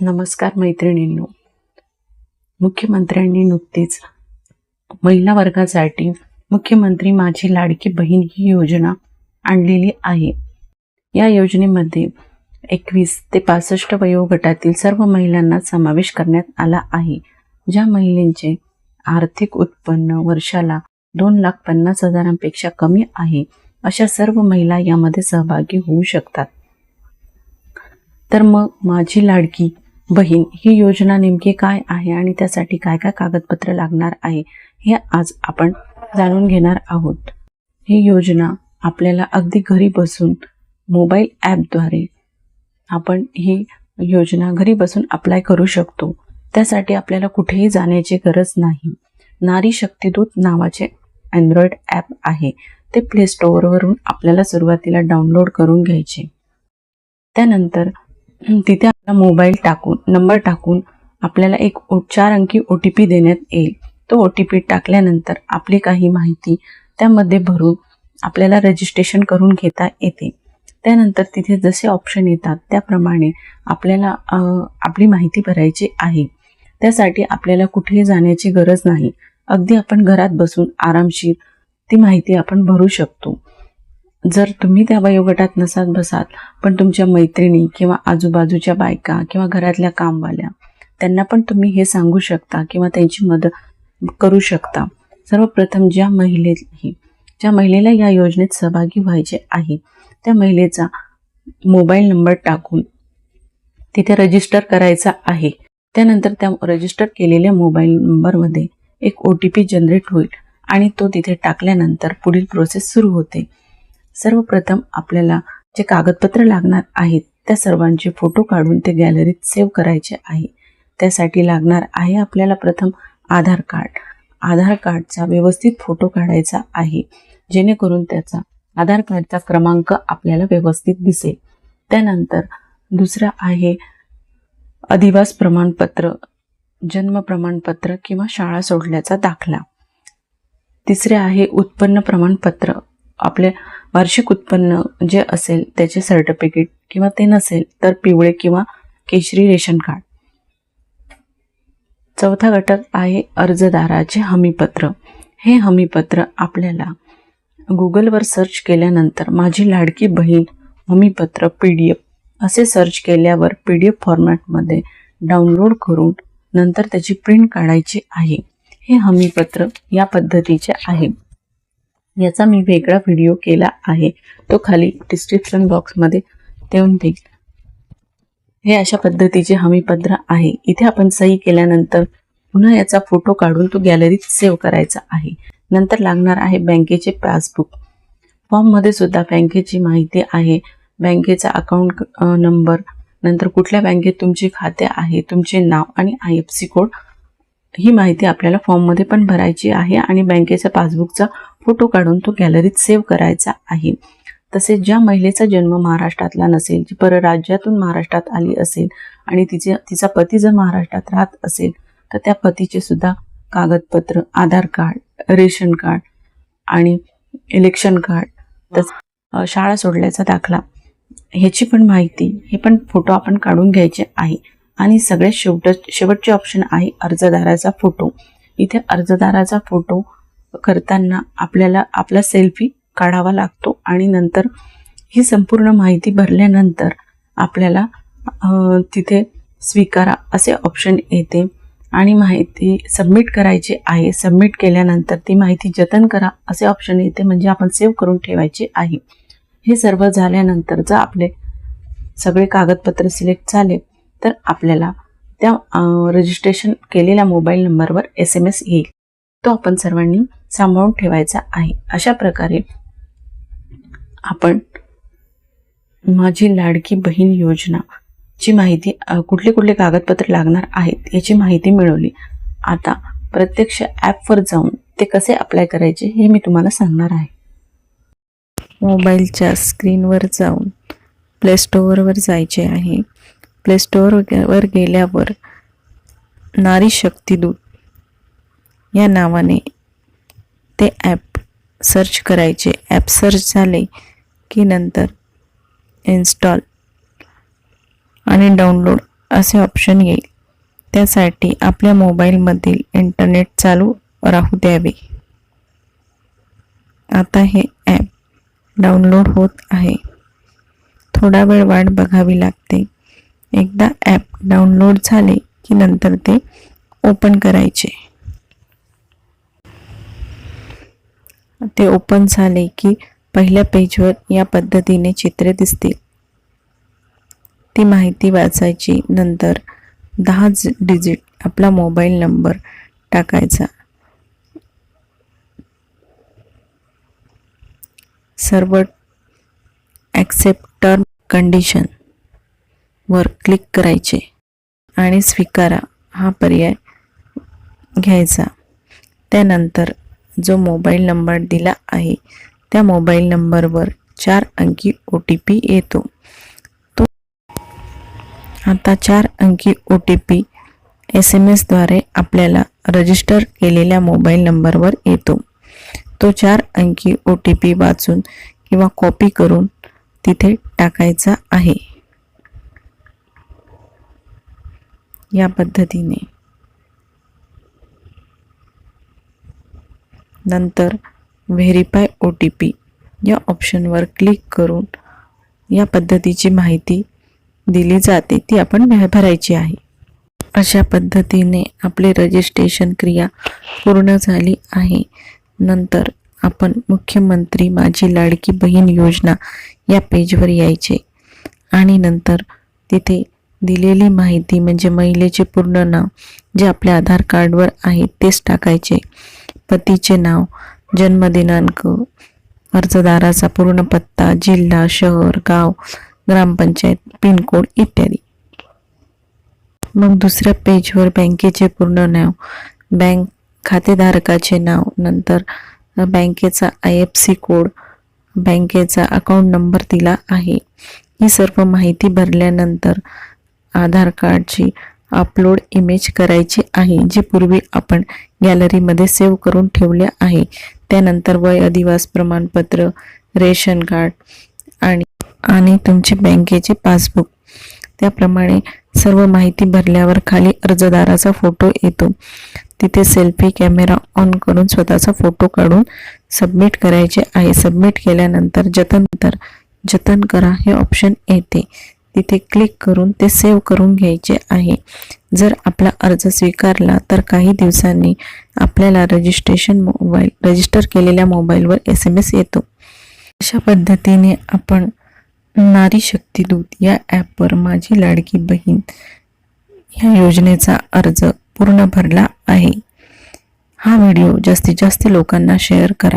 नमस्कार मैत्रिणींनो. मुख्यमंत्र्यांनी नुकतीच महिला वर्गासाठी मुख्यमंत्री माझी लाडकी बहीण ही योजना आणलेली आहे. या योजनेमध्ये एकवीस ते पासष्ट वयोगटातील सर्व महिलांना समावेश करण्यात आला आहे. ज्या महिलांचे आर्थिक उत्पन्न वर्षाला दोन लाख पन्नास हजारांपेक्षा कमी आहे अशा सर्व महिला यामध्ये सहभागी होऊ शकतात. तर मग माझी लाडकी बहीण ही योजना नेमकी काय आहे आणि त्यासाठी काय काय कागदपत्र लागणार आहे हे आज आपण जाणून घेणार आहोत. ही योजना आपल्याला अगदी घरी बसून मोबाईल ॲपद्वारे आपण ही योजना घरी बसून अप्लाय करू शकतो. त्यासाठी आपल्याला कुठेही जाण्याची गरज नाही. नारी शक्तीदूत नावाचे अँड्रॉइड ॲप आहे. ते प्ले स्टोअरवरून आपल्याला सुरुवातीला डाउनलोड करून घ्यायचे. त्यानंतर तिथे आपला मोबाईल टाकून नंबर टाकून आपल्याला एक ओ चार अंकी ओ टी पी देण्यात येईल. तो ओ टी पी टाकल्यानंतर आपली काही माहिती त्यामध्ये भरून आपल्याला रजिस्ट्रेशन करून घेता येते. त्यानंतर तिथे जसे ऑप्शन येतात त्याप्रमाणे आपल्याला आपली माहिती भरायची आहे. त्यासाठी आपल्याला कुठेही जाण्याची गरज नाही. अगदी आपण घरात बसून आरामशीर ती माहिती आपण भरू शकतो. जर तुम्ही त्या वयोगटात नसात बसाल पण तुमच्या मैत्रिणी किंवा आजूबाजूच्या बायका किंवा घरातल्या कामवाल्या त्यांना पण तुम्ही हे सांगू शकता किंवा त्यांची मदत करू शकता. सर्वप्रथम ज्या महिलेही ज्या महिलेला या योजनेत सहभागी व्हायचे आहे त्या महिलेचा मोबाईल नंबर टाकून तिथे रजिस्टर करायचा आहे. त्यानंतर त्या रजिस्टर केलेल्या मोबाईल नंबरमध्ये एक ओ टी पी जनरेट होईल आणि तो तिथे टाकल्यानंतर पुढील प्रोसेस सुरू होते. सर्वप्रथम आपल्याला जे कागदपत्र लागणार आहेत त्या सर्वांचे फोटो काढून ते गॅलरीत सेव्ह करायचे आहे. त्यासाठी लागणार आहे आपल्याला प्रथम आधार कार्ड. आधार कार्डचा व्यवस्थित फोटो काढायचा आहे जेणेकरून त्याचा आधार कार्डचा क्रमांक आपल्याला व्यवस्थित दिसेल. त्यानंतर दुसरं आहे अधिवास प्रमाणपत्र जन्म प्रमाणपत्र किंवा शाळा सोडल्याचा दाखला. तिसरे आहे उत्पन्न प्रमाणपत्र. आपले वार्षिक उत्पन्न जे असेल त्याचे सर्टिफिकेट किंवा ते नसेल तर पिवळे किंवा केशरी रेशन कार्ड. चौथा घटक आहे अर्जदाराचे हमीपत्र. हे हमीपत्र आपल्याला गुगलवर सर्च केल्यानंतर माझी लाडकी बहीण हमीपत्र पी डी एफ असे सर्च केल्यावर पी डी एफ फॉर्मॅटमध्ये डाउनलोड करून नंतर त्याची प्रिंट काढायची आहे. हे हमीपत्र या पद्धतीचे आहे. याचा मी वेगळा व्हिडिओ केला आहे. तो खाली डिस्क्रिप्शन बॉक्समध्ये देऊन देईल हे अशा पद्धतीचे हमीपत्र आहे. इथे आपण सही केल्यानंतर पुन्हा याचा फोटो काढून तो गॅलरीत सेव्ह करायचा आहे. नंतर लागणार आहे बँकेचे पासबुक फॉर्ममध्ये सुद्धा बँकेची माहिती आहे. बँकेचा अकाउंट नंबर नंतर कुठल्या बँकेत तुमचे खाते आहे तुमचे नाव आणि आय एफ सी कोड ही माहिती आपल्याला फॉर्ममध्ये पण भरायची आहे आणि बँकेचा पासबुकचा फोटो काढून तो गॅलरीत सेव्ह करायचा आहे. तसेच ज्या महिलेचा जन्म महाराष्ट्रातला नसेल जी परराज्यातून महाराष्ट्रात आली असेल आणि तिचे तिचा पती जर महाराष्ट्रात राहत असेल तर त्या पतीचे सुद्धा कागदपत्र आधार कार्ड रेशन कार्ड आणि इलेक्शन कार्ड तस शाळा सोडल्याचा दाखला. ह्याची पण माहिती हे पण फोटो आपण काढून घ्यायचे आहे. आणि सगळ्यात शेवट शेवटचे ऑप्शन आहे अर्जदाराचा फोटो इथे अर्जदाराचा फोटो करताना आपल्याला आपला सेल्फी काढावा लागतो आणि नंतर ही संपूर्ण माहिती भरल्यानंतर आपल्याला तिथे स्वीकारा असे ऑप्शन येते. आणि माहिती सबमिट करायची आहे सबमिट केल्यानंतर ती माहिती जतन करा असे ऑप्शन येते म्हणजे आपण सेव्ह करून ठेवायचे आहे. हे सर्व झाल्यानंतर जर आपले सगळे कागदपत्र सिलेक्ट झाले तर आपल्याला त्या रजिस्ट्रेशन केलेल्या मोबाईल नंबरवर एस एम एस येईल. तो आपण सर्वांनी सांभाळून ठेवायचा आहे. अशा प्रकारे आपण माझी लाडकी बहीण योजना ची माहिती कुठले कुठले कागदपत्र लागणार आहेत याची माहिती मिळवली. आता प्रत्यक्ष ॲपवर जाऊन ते कसे अप्लाय करायचे हे मी तुम्हाला सांगणार आहे. मोबाईलच्या स्क्रीनवर जाऊन प्ले स्टोअरवर जायचे आहे. प्ले स्टोअरवर गेल्यावर नारी शक्तिदूत या नावाने ते ॲप सर्च करायचे. ॲप सर्च झाले की नंतर इन्स्टॉल आणि डाउनलोड असे ऑप्शन येईल. त्यासाठी आपल्या मोबाईलमधील इंटरनेट चालू राहू द्यावे. आता हे ॲप डाउनलोड होत आहे. थोडा वेळ वाट बघावी लागते. एकदा ॲप डाउनलोड झाले की नंतर ते ओपन करायचे. ते ओपन झाले की पहिल्या पेजवर या पद्धतीने चित्रे दिसतील. ती माहिती वाचायची नंतर दहा डिजिट आपला मोबाईल नंबर टाकायचा. सर्व ॲक्सेप्ट टर्म कंडिशन वर क्लिक करायचे आणि स्वीकारा. हा पर्याय घ्यायचा. त्यानंतर जो मोबाईल नंबर दिला आहे त्या मोबाईल नंबरवर चार अंकी ओ टी पी येतो. तो आता चार अंकी O T P S M एसद्वारे आपल्याला रजिस्टर केलेल्या मोबाईल नंबरवर येतो. तो चार अंकी ओ टी पी वाचून किंवा कॉपी करून तिथे टाकायचा आहे. या पद्धतीने. नंतर व्हेरीफाय ओ टी पी या ऑप्शनवर क्लिक करून या पद्धतीची माहिती दिली जाते ती आपण भरायची आहे. अशा पद्धतीने आपले रजिस्ट्रेशन क्रिया पूर्ण झाली आहे. नंतर आपण मुख्यमंत्री माझी लाडकी बहीण योजना या पेजवर यायचे. आणि नंतर तिथे दिलेली माहिती म्हणजे महिलेचे पूर्ण नाव जे आपल्या आधार कार्डवर आहे तेच टाकायचे. पतीचे नाव जन्मदिनांक अर्जदाराचा पूर्ण पत्ता जिल्हा शहर गाव ग्रामपंचायत पिनकोड इत्यादी. मग दुसऱ्या पेजवर बँकेचे पूर्ण नाव बँक खातेधारकाचे नाव नंतर बँकेचा आय एफ सी कोड बँकेचा अकाउंट नंबर दिला आहे. ही सर्व माहिती भरल्यानंतर आधार कार्डची अपलोड इमेज करायची आहे जी पूर्वी आपण गॅलरीमध्ये सेव्ह करून ठेवले आहे. त्यानंतर वय अधिवास प्रमाणपत्र रेशन कार्ड आणि आणि तुमचे बँकेचे पासबुक. त्याप्रमाणे सर्व माहिती भरल्यावर खाली अर्जदाराचा फोटो येतो. तिथे सेल्फी कॅमेरा ऑन करून स्वतःचा फोटो काढून सबमिट करायचे आहे. सबमिट केल्यानंतर जतन तर जतन करा हे ऑप्शन येते. तिथे क्लिक करून ते सेव्ह करून घ्यायचे आहे. जर आपला अर्ज स्वीकारला तर काही दिवसांनी आपल्याला रजिस्ट्रेशन मोबाईल रजिस्टर केलेल्या मोबाईलवर एस एम एस येतो. अशा पद्धतीने आपण नारी शक्ती दूत या ॲपवर माझी लाडकी बहीण ह्या योजनेचा अर्ज पूर्ण भरला आहे. हा व्हिडिओ जास्तीत जास्त लोकांना शेअर करा.